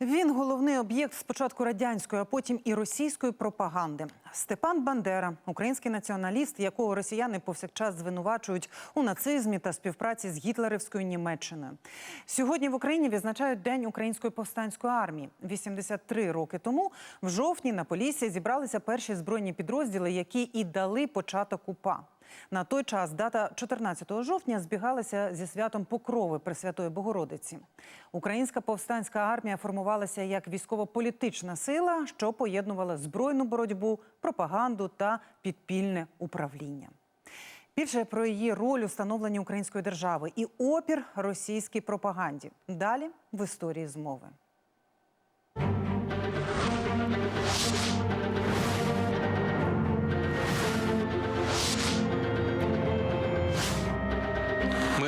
Він головний об'єкт спочатку радянської, а потім і російської пропаганди. Степан Бандера, український націоналіст, якого росіяни повсякчас звинувачують у нацизмі та співпраці з гітлерівською Німеччиною. Сьогодні в Україні відзначають День української повстанської армії. 83 роки тому, в жовтні на Поліссі зібралися перші збройні підрозділи, які і дали початок УПА. На той час дата 14 жовтня збігалася зі святом Покрови Пресвятої Богородиці. Українська повстанська армія формувалася як військово-політична сила, що поєднувала збройну боротьбу, пропаганду та підпільне управління. Більше про її роль у становленні української держави і опір російській пропаганді. Далі в історії змови.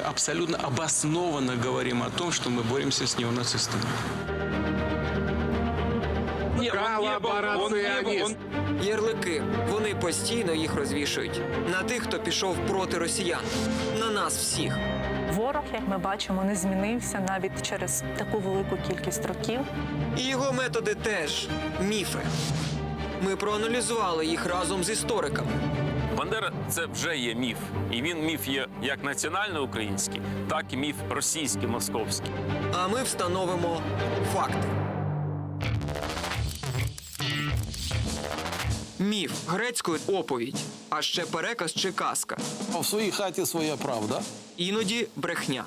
абсолютно обоснованно говорим о том, что мы боремся с неонацистами. Не, он не был, он не был, он- Ярлики. Вони постійно їх розвішують на тих, хто пішов проти росіян, на нас всіх. Ворог, як ми бачимо, не змінився навіть через таку велику кількість років. І його методи теж міфи. Ми проаналізували їх разом з істориками. Бандера це вже є міф, і він міф є як національно український, так і міф російський, московський. А ми встановимо факти. Міф грецькою оповідь, а ще переказ чи казка. В своїй хаті своя правда. Іноді брехня.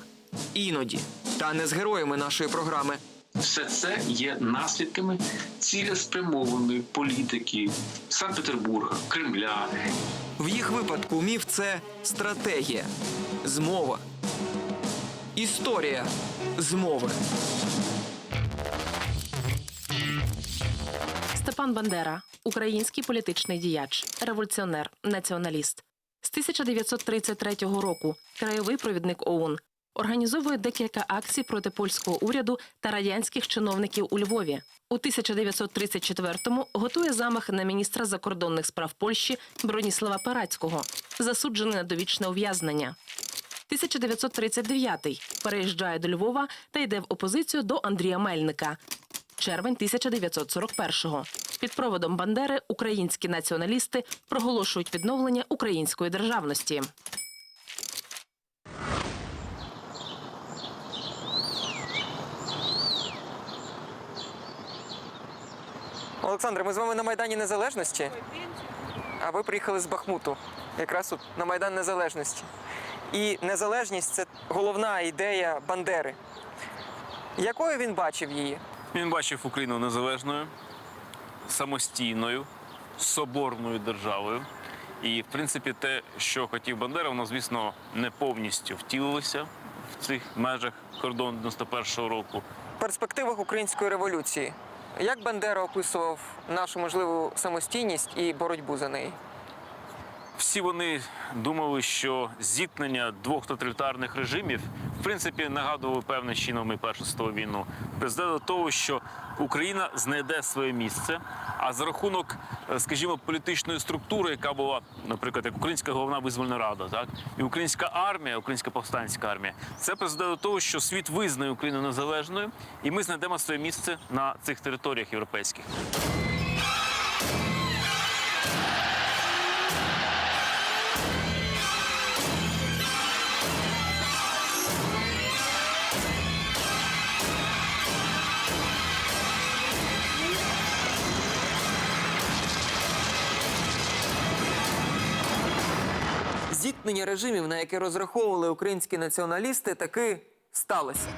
Іноді. Та не з героями нашої програми. Все це є наслідками цілеспрямованої політики Санкт-Петербурга, Кремля, В їх випадку міф це стратегія, змова, історія змови. Степан Бандера, український політичний діяч, революціонер, націоналіст. З 1933 року краєвий провідник ОУН. Організовує декілька акцій проти польського уряду та радянських чиновників у Львові. У 1934-му готує замах на міністра закордонних справ Польщі Броніслава Перацького, засуджений на довічне ув'язнення. 1939-й переїжджає до Львова та йде в опозицію до Андрія Мельника. Червень 1941-го. Під проводом Бандери українські націоналісти проголошують відновлення української державності. Олександр, ми з вами на Майдані Незалежності. А ви приїхали з Бахмуту, якраз тут на Майдан Незалежності. І незалежність це головна ідея Бандери. Якою він бачив її? Він бачив Україну незалежною, самостійною, соборною державою. І, в принципі, те, що хотів Бандера, воно, звісно, не повністю втілилося в цих межах кордону 91-го року. Перспективах української революції. Як Бандера описував нашу можливу самостійність і боротьбу за неї? Всі вони думали, що зіткнення двох тоталітарних режимів в принципі нагадували певним чином і Першу світову війну. Призведе до того, що Україна знайде своє місце, а за рахунок, е, скажімо, політичної структури, яка була, наприклад, як Українська головна визвольна рада, так і українська армія, українська повстанська армія, це призведе до того, що світ визнає Україну незалежною, і ми знайдемо своє місце на цих територіях європейських. Зіткнення режимів, на яке розраховували українські націоналісти, таки сталося.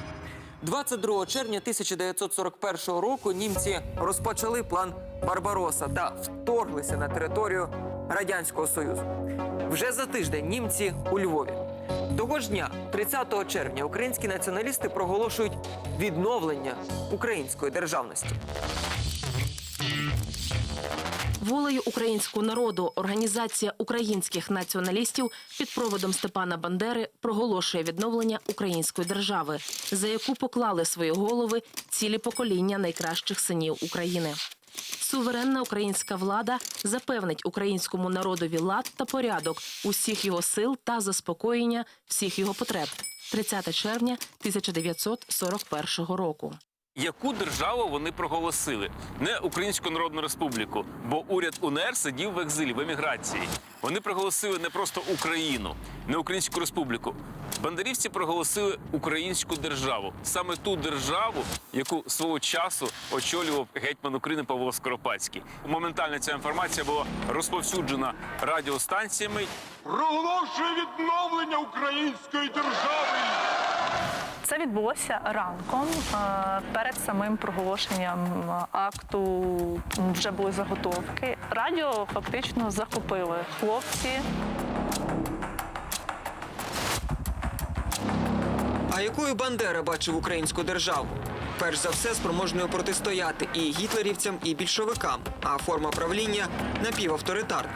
22 червня 1941 року німці розпочали план Барбароса та вторглися на територію Радянського Союзу. Вже за тиждень німці у Львові. Того ж дня, 30 червня, українські націоналісти проголошують відновлення української державності. Волею українського народу організація українських націоналістів під проводом Степана Бандери проголошує відновлення української держави, за яку поклали свої голови цілі покоління найкращих синів України. Суверенна українська влада запевнить українському народові лад та порядок усіх його сил та заспокоєння всіх його потреб. 30 червня 1941 року. Яку державу вони проголосили? Не Українську Народну Республіку, бо уряд УНР сидів в екзилі в еміграції. Вони проголосили не просто Україну, не Українську Республіку. Бандерівці проголосили українську державу, саме ту державу, яку свого часу очолював гетьман України Павло Скоропадський. Моментально ця інформація була розповсюджена радіостанціями. проголошує відновлення української держави. Це відбулося ранком е, перед самим проголошенням е, акту. Вже були заготовки. Радіо фактично захопили хлопці. А якою Бандера бачив українську державу? Перш за все, спроможною протистояти і гітлерівцям, і більшовикам, а форма правління напівавторитарна.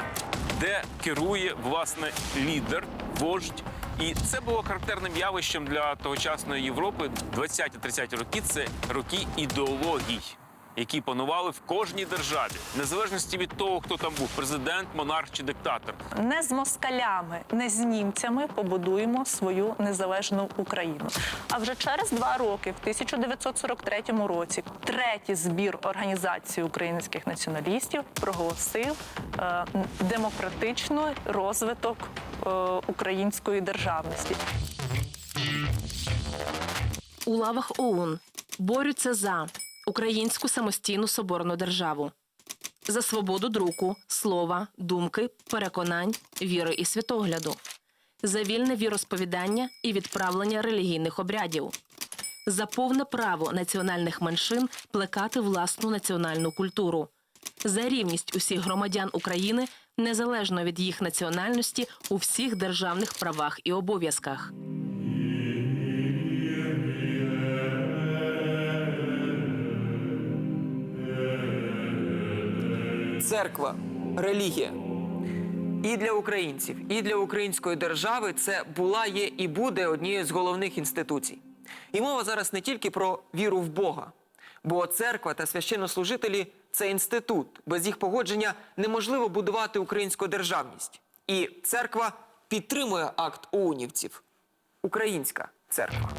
де керує власне лідер, вождь. І це було характерним явищем для тогочасної Європи. 20-30 роки це роки ідеологій, які панували в кожній державі, в незалежності від того, хто там був президент, монарх чи диктатор. Не з москалями, не з німцями побудуємо свою незалежну Україну. А вже через два роки, в 1943 році, третій збір організації українських націоналістів проголосив е, демократичний розвиток е, української державності. У лавах ОУН борються за українську самостійну соборну державу, за свободу друку, слова, думки, переконань, віри і світогляду, за вільне віросповідання і відправлення релігійних обрядів, за повне право національних меншин плекати власну національну культуру, за рівність усіх громадян України незалежно від їх національності у всіх державних правах і обов'язках. Церква, релігія. І для українців, і для української держави це була, є і буде однією з головних інституцій. І мова зараз не тільки про віру в Бога, бо церква та священнослужителі це інститут. Без їх погодження неможливо будувати українську державність. І церква підтримує акт оунівців. Українська церква.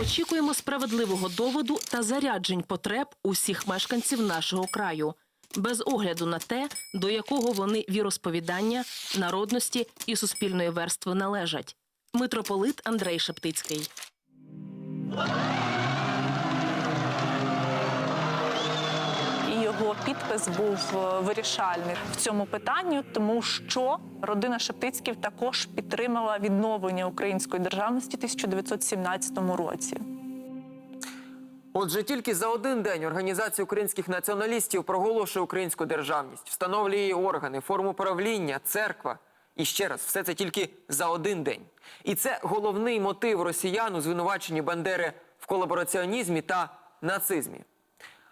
Очікуємо справедливого доводу та заряджень потреб усіх мешканців нашого краю, без огляду на те, до якого вони віросповідання, народності і суспільної верстви належать. Митрополит Андрей Шептицький. Його підпис був е, вирішальний в цьому питанні, тому що родина Шептицьких також підтримала відновлення української державності в 1917 році. Отже, тільки за один день Організація українських націоналістів проголошує українську державність, встановлює її органи, форму правління, церква. І ще раз, все це тільки за один день. І це головний мотив росіян у звинуваченні Бандери в колабораціонізмі та нацизмі.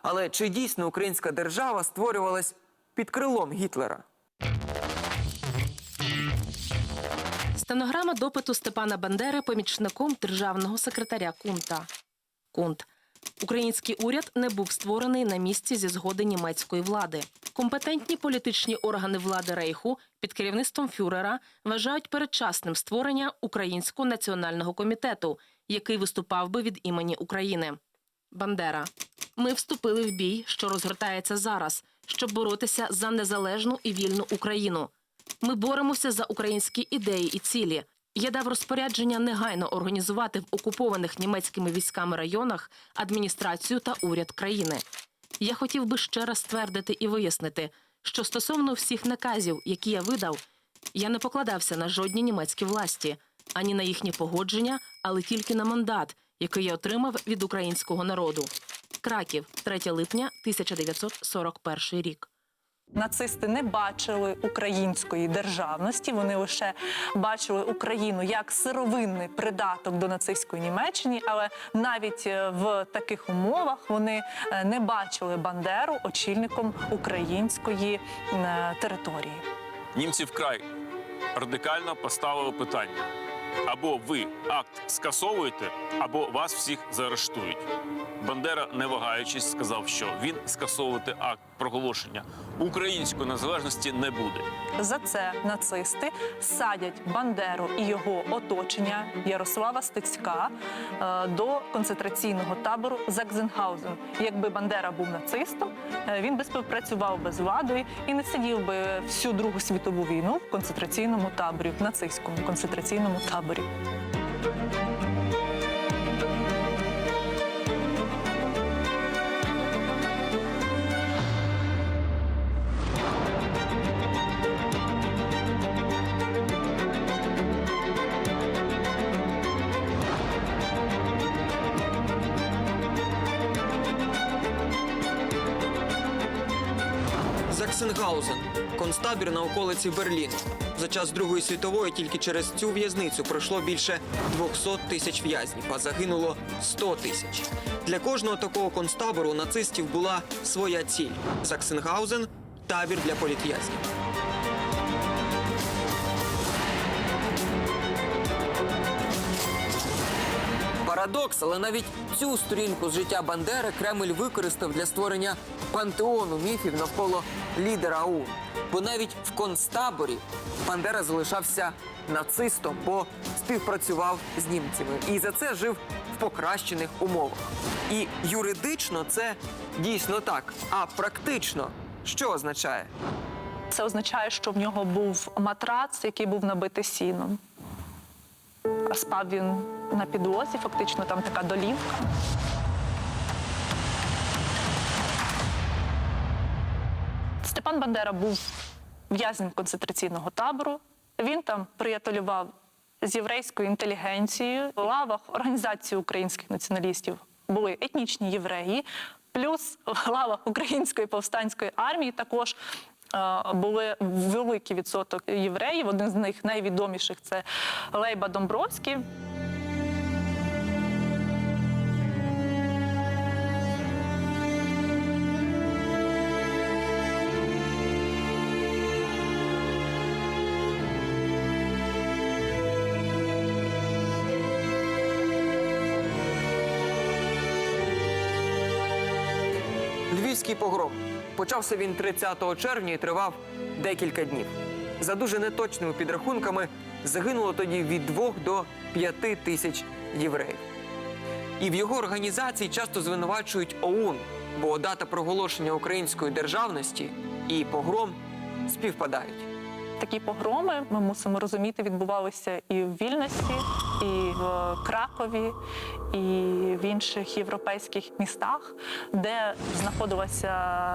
Але чи дійсно українська держава створювалась під крилом Гітлера? Стенограма допиту Степана Бандери помічником державного секретаря Кунта. Кунт. Український уряд не був створений на місці зі згоди німецької влади. Компетентні політичні органи влади Рейху під керівництвом фюрера вважають передчасним створення Українського національного комітету, який виступав би від імені України. Бандера. Ми вступили в бій, що розгортається зараз, щоб боротися за незалежну і вільну Україну. Ми боремося за українські ідеї і цілі. Я дав розпорядження негайно організувати в окупованих німецькими військами районах адміністрацію та уряд країни. Я хотів би ще раз ствердити і вияснити, що стосовно всіх наказів, які я видав, я не покладався на жодні німецькі власті, ані на їхні погодження, але тільки на мандат, який я отримав від українського народу. Краків, 3 липня 1941 рік. Нацисти не бачили української державності. Вони лише бачили Україну як сировинний придаток до нацистської Німеччини, але навіть е, в таких умовах вони е, не бачили Бандеру очільником української е, території. Німці вкрай радикально поставили питання: Або ви акт скасовуєте, або вас всіх заарештують. Бандера, не вагаючись, сказав, що він скасовувати акт проголошення української незалежності не буде. За це нацисти садять Бандеру і його оточення Ярослава Стецька е, до концентраційного табору Закзенгаузен. Якби Бандера був нацистом, е, він би співпрацював би з владою і не сидів би всю Другу світову війну в концентраційному таборі, в нацистському концентраційному таборі. Заксенгаузен концтабір на околиці Берліну. За час Другої світової тільки через цю в'язницю пройшло більше 200 тисяч в'язнів, а загинуло 100 тисяч. Для кожного такого концтабору нацистів була своя ціль. Заксенгаузен табір для політв'язнів. Парадокс, але навіть цю сторінку з життя Бандери Кремль використав для створення пантеону міфів навколо лідера ОУН. Бо навіть в концтаборі Бандера залишався нацистом, бо співпрацював з німцями і за це жив в покращених умовах. І юридично це дійсно так. А практично що означає? Це означає, що в нього був матрац, який був набитий сіном. Спав він на підлозі, фактично там така долівка. Степан Бандера був в'язнем концентраційного табору. Він там приятелював з єврейською інтелігенцією. В лавах організації українських націоналістів були етнічні євреї, плюс в лавах української повстанської армії також були великий відсоток євреїв. Один з них найвідоміших це Лейба Домбровський. Львівський погром. Почався він 30 червня і тривав декілька днів. За дуже неточними підрахунками загинуло тоді від 2 до 5 тисяч євреїв. І в його організації часто звинувачують ОУН, бо дата проголошення української державності і погром співпадають. Такі погроми ми мусимо розуміти, відбувалися і в Вільносі, і в Кракові, і в інших європейських містах, де знаходилася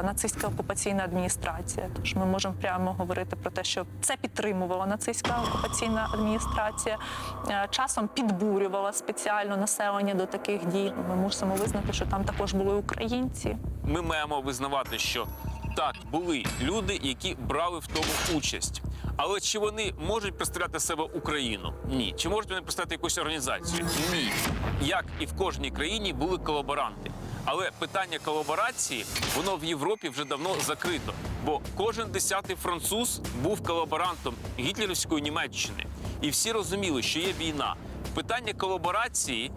нацистська окупаційна адміністрація. Тож ми можемо прямо говорити про те, що це підтримувала нацистська окупаційна адміністрація, е, часом підбурювала спеціально населення до таких дій. Ми мусимо визнати, що там також були українці. Ми маємо визнавати, що так були люди, які брали в тому участь. Але чи вони можуть представляти себе Україну? Ні. Чи можуть вони представляти якусь організацію? Ні. Як і в кожній країні були колаборанти. Але питання колаборації воно в Європі вже давно закрито. Бо кожен десятий француз був колаборантом гітлерівської Німеччини. І всі розуміли, що є війна. Питання колаборації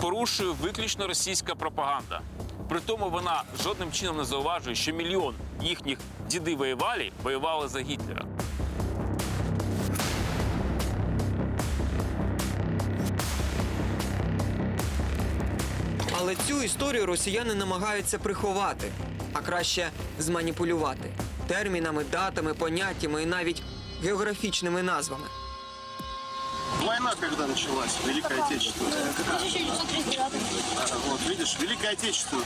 порушує виключно російська пропаганда. При тому вона жодним чином не зауважує, що мільйон їхніх діди воювали, воювали за Гітлера. Але цю історію росіяни намагаються приховати, а краще зманіпулювати термінами, датами, поняттями і навіть географічними назвами. Война когда началась? Великая Отечественная. 1939 Ага, Вот, видишь, Великая Отечественная.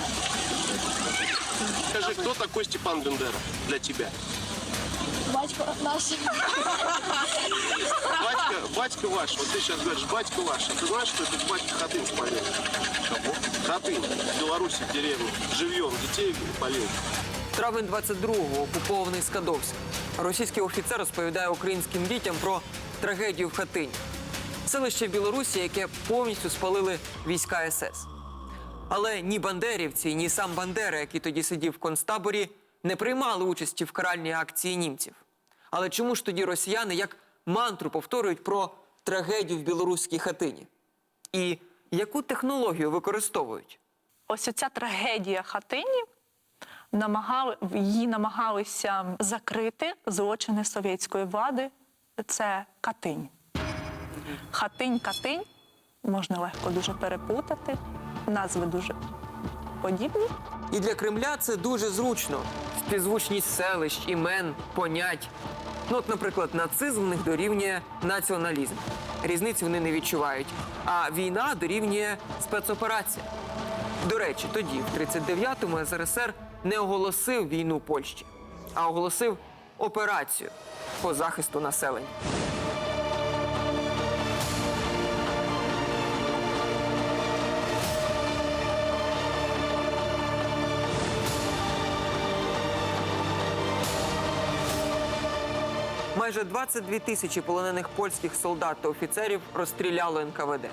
Скажи, кто такой Степан Бендера для тебя? батько наш. Батька, батька ваш. Вот ты сейчас говоришь, батька ваш. А ты знаешь, что этот батька Хатынь спалил? Кого? В Беларуси, в деревне. Живьем детей полил. Травень 22-го окупований Скадовськ. Російський офіцер розповідає українським дітям про трагедію в Хатині. Селище в Білорусі, яке повністю спалили війська СС. Але ні бандерівці, ні сам Бандера, який тоді сидів в концтаборі, не приймали участі в каральній акції німців. Але чому ж тоді росіяни як мантру повторюють про трагедію в білоруській хатині? І яку технологію використовують? Ось ця трагедія хатині намагали, її намагалися закрити злочини совєтської влади. Це Катинь. Хатинь, Катинь можна легко дуже переплутати. Назви дуже подібні. І для Кремля це дуже зручно. Співзвучність селищ, імен, понять. Ну, от, наприклад, нацизм в них дорівнює націоналізм. Різниці вони не відчувають. А війна дорівнює спецоперація. До речі, тоді, в 39-му СРСР не оголосив війну Польщі, а оголосив операцію по захисту населення. Майже 22 тисячі полонених польських солдат та офіцерів розстріляло НКВД.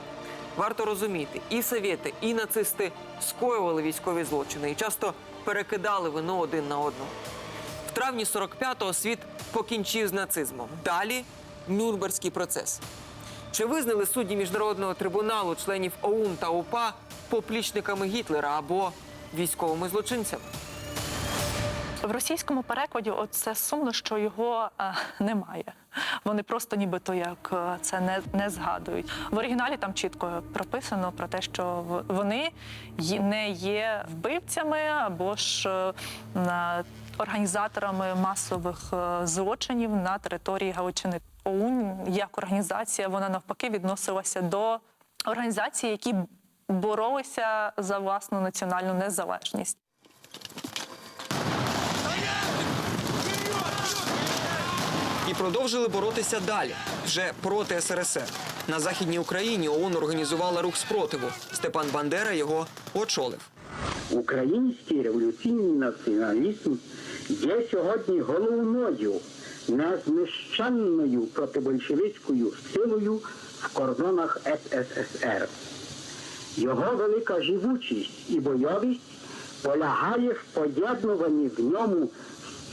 Варто розуміти, і совєти, і нацисти скоювали військові злочини і часто перекидали вину один на одного. В травні 45-го світ покінчив з нацизмом. Далі Нюрнберзький процес. Чи визнали судді міжнародного трибуналу членів ОУН та УПА поплічниками Гітлера або військовими злочинцями? В російському перекладі от це сумно, що його е, немає. Вони просто нібито як е, це не, не згадують. В оригіналі там чітко прописано про те, що вони не є вбивцями або ж е, на- організаторами масових злочинів на території Галичини. ОУН як організація вона навпаки відносилася до організацій, які боролися за власну національну незалежність. І продовжили боротися далі, вже проти СРСР. На західній Україні ООН організувала рух спротиву. Степан Бандера його очолив. Український революційний націоналізм є сьогодні головною незнищенною протибольшевицькою силою в кордонах СССР. Його велика живучість і бойовість полягає в поєднуванні в ньому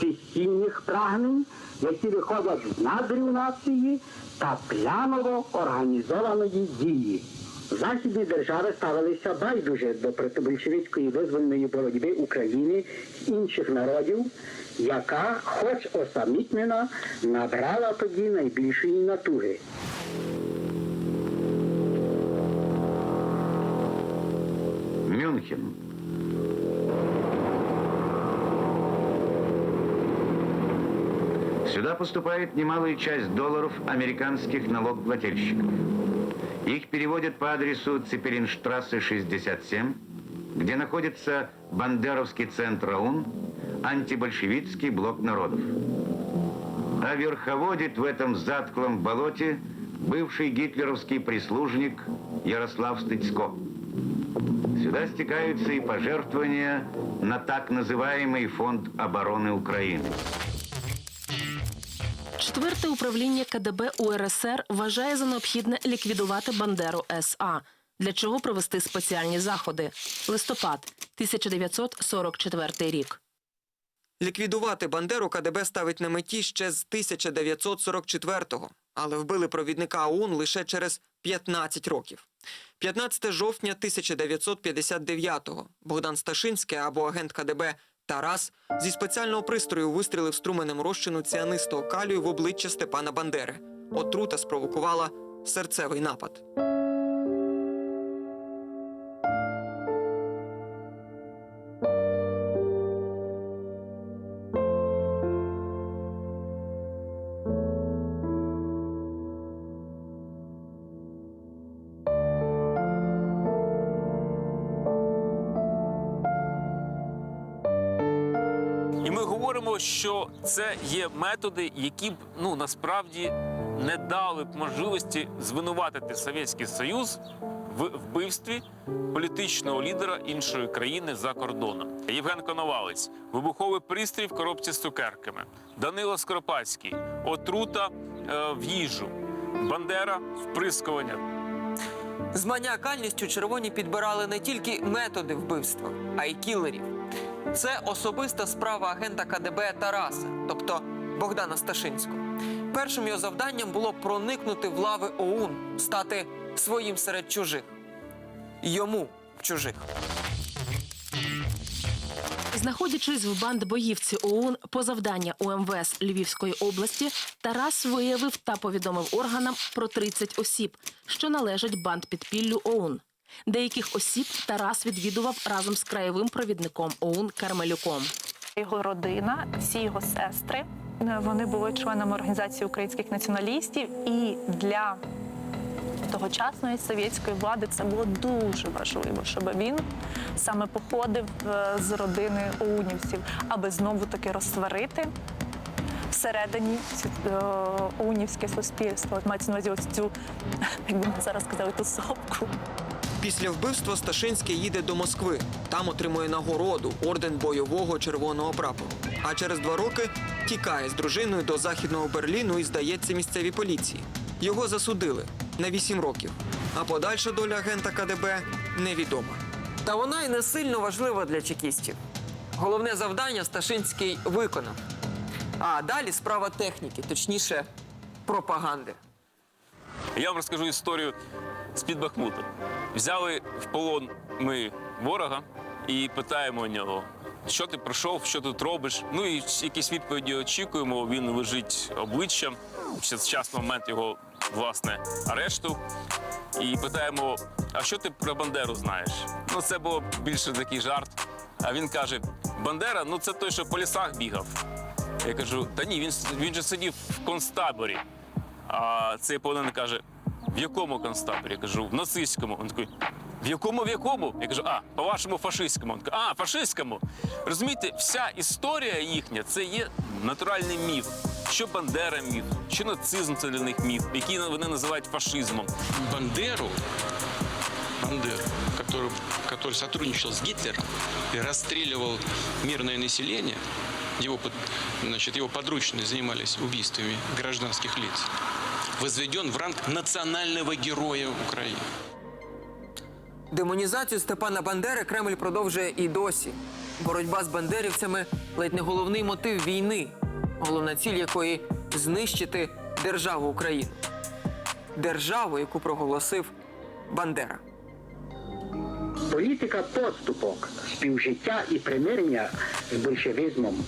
стихійних прагнень, які виходять з надрів нації та планово організованої дії. Західні держави ставилися байдуже до протибольшевицької визвольної боротьби України з інших народів, яка, хоч осамітнена, набрала тоді найбільшої натуги. Мюнхен. Сюда поступает немалая часть долларов американских налогоплательщиков. Их переводят по адресу Цепелинштрассе 67, где находится Бандеровский центр ОУН, антибольшевистский блок народов. А верховодит в этом затклом болоте бывший гитлеровский прислужник Ярослав Стыцко. Сюда стекаются и пожертвования на так называемый фонд обороны Украины. Четверте управління КДБ УРСР вважає за необхідне ліквідувати Бандеру СА, для чого провести спеціальні заходи. Листопад 1944 рік. Ліквідувати Бандеру КДБ ставить на меті ще з 1944-го, але вбили провідника ОУН лише через 15 років. 15 жовтня 1959-го Богдан Сташинський або агент КДБ Тарас зі спеціального пристрою вистрілив струменем розчину ціанистого калію в обличчя Степана Бандери. Отрута спровокувала серцевий напад. Це є методи, які б ну насправді не дали б можливості звинуватити Совєтський Союз в вбивстві політичного лідера іншої країни за кордоном. Євген Коновалець, вибуховий пристрій в коробці з цукерками, Данило Скоропадський, отрута е, в їжу, Бандера вприскування. З маніакальністю червоні підбирали не тільки методи вбивства, а й кілерів. Це особиста справа агента КДБ Тараса, тобто Богдана Сташинського. Першим його завданням було проникнути в лави ОУН, стати своїм серед чужих. Йому чужих. Знаходячись в бандбоївці ОУН по завдання УМВС Львівської області, Тарас виявив та повідомив органам про 30 осіб, що належать бандпідпіллю ОУН. Деяких осіб Тарас відвідував разом з краєвим провідником ОУН Кармелюком. Його родина, всі його сестри, е, вони були членами організації українських націоналістів, і для тогочасної совєтської влади це було дуже важливо, щоб він саме походив е, з родини оунівців, аби знову таки розсварити всередині е, оунівське суспільство. Мається на увазі ось цю, як би ми зараз сказали, тусовку. Після вбивства Сташинський їде до Москви. Там отримує нагороду орден бойового червоного прапору. А через два роки тікає з дружиною до західного Берліну і здається місцевій поліції. Його засудили на 8 років. А подальша доля агента КДБ невідома. Та вона й не сильно важлива для чекістів. Головне завдання Сташинський виконав. А далі справа техніки, точніше, пропаганди. Я вам розкажу історію з-під Бахмута. Взяли в полон ми ворога і питаємо у нього, що ти пройшов, що тут робиш. Ну і якісь відповіді очікуємо. Він лежить обличчям. Зараз час момент його власне арешту. І питаємо: а що ти про Бандеру знаєш? Ну, це було більше такий жарт. А він каже: Бандера, ну це той, що по лісах бігав. Я кажу, та ні, він, він же сидів в концтаборі. А цей полонений каже: в якому концтаборі? Я кажу, в нацистському. Він такий, в якому, в якому? Я кажу, а, по-вашому, фашистському. Він каже, а, фашистському. Розумієте, вся історія їхня це є натуральний міф. Що Бандера міф, що нацизм це для них міф, який вони називають фашизмом. Бандеру, Бандеру, который, который сотрудничал с Гитлером и расстреливал мирное население, его, под- значит, его подручные занимались убийствами гражданских лиц, Возведен в ранг национального героя Украины. Демонізацію Степана Бандери Кремль продовжує і досі. Боротьба з бандерівцями ледь не головний мотив війни, головна ціль якої знищити державу Україну. Державу, яку проголосив Бандера. Політика поступок, співжиття і примирення з большевизмом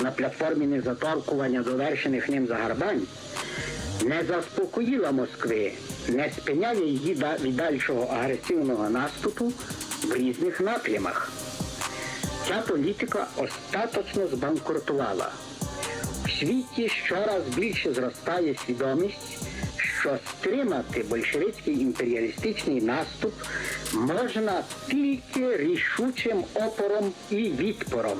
на платформі незаторкування довершених ним загарбань не заспокоїла Москви, не спиняє її від дальшого агресивного наступу в різних напрямах. Ця політика остаточно збанкрутувала. В світі щораз більше зростає свідомість, що стримати большевицький імперіалістичний наступ можна тільки рішучим опором і відпором.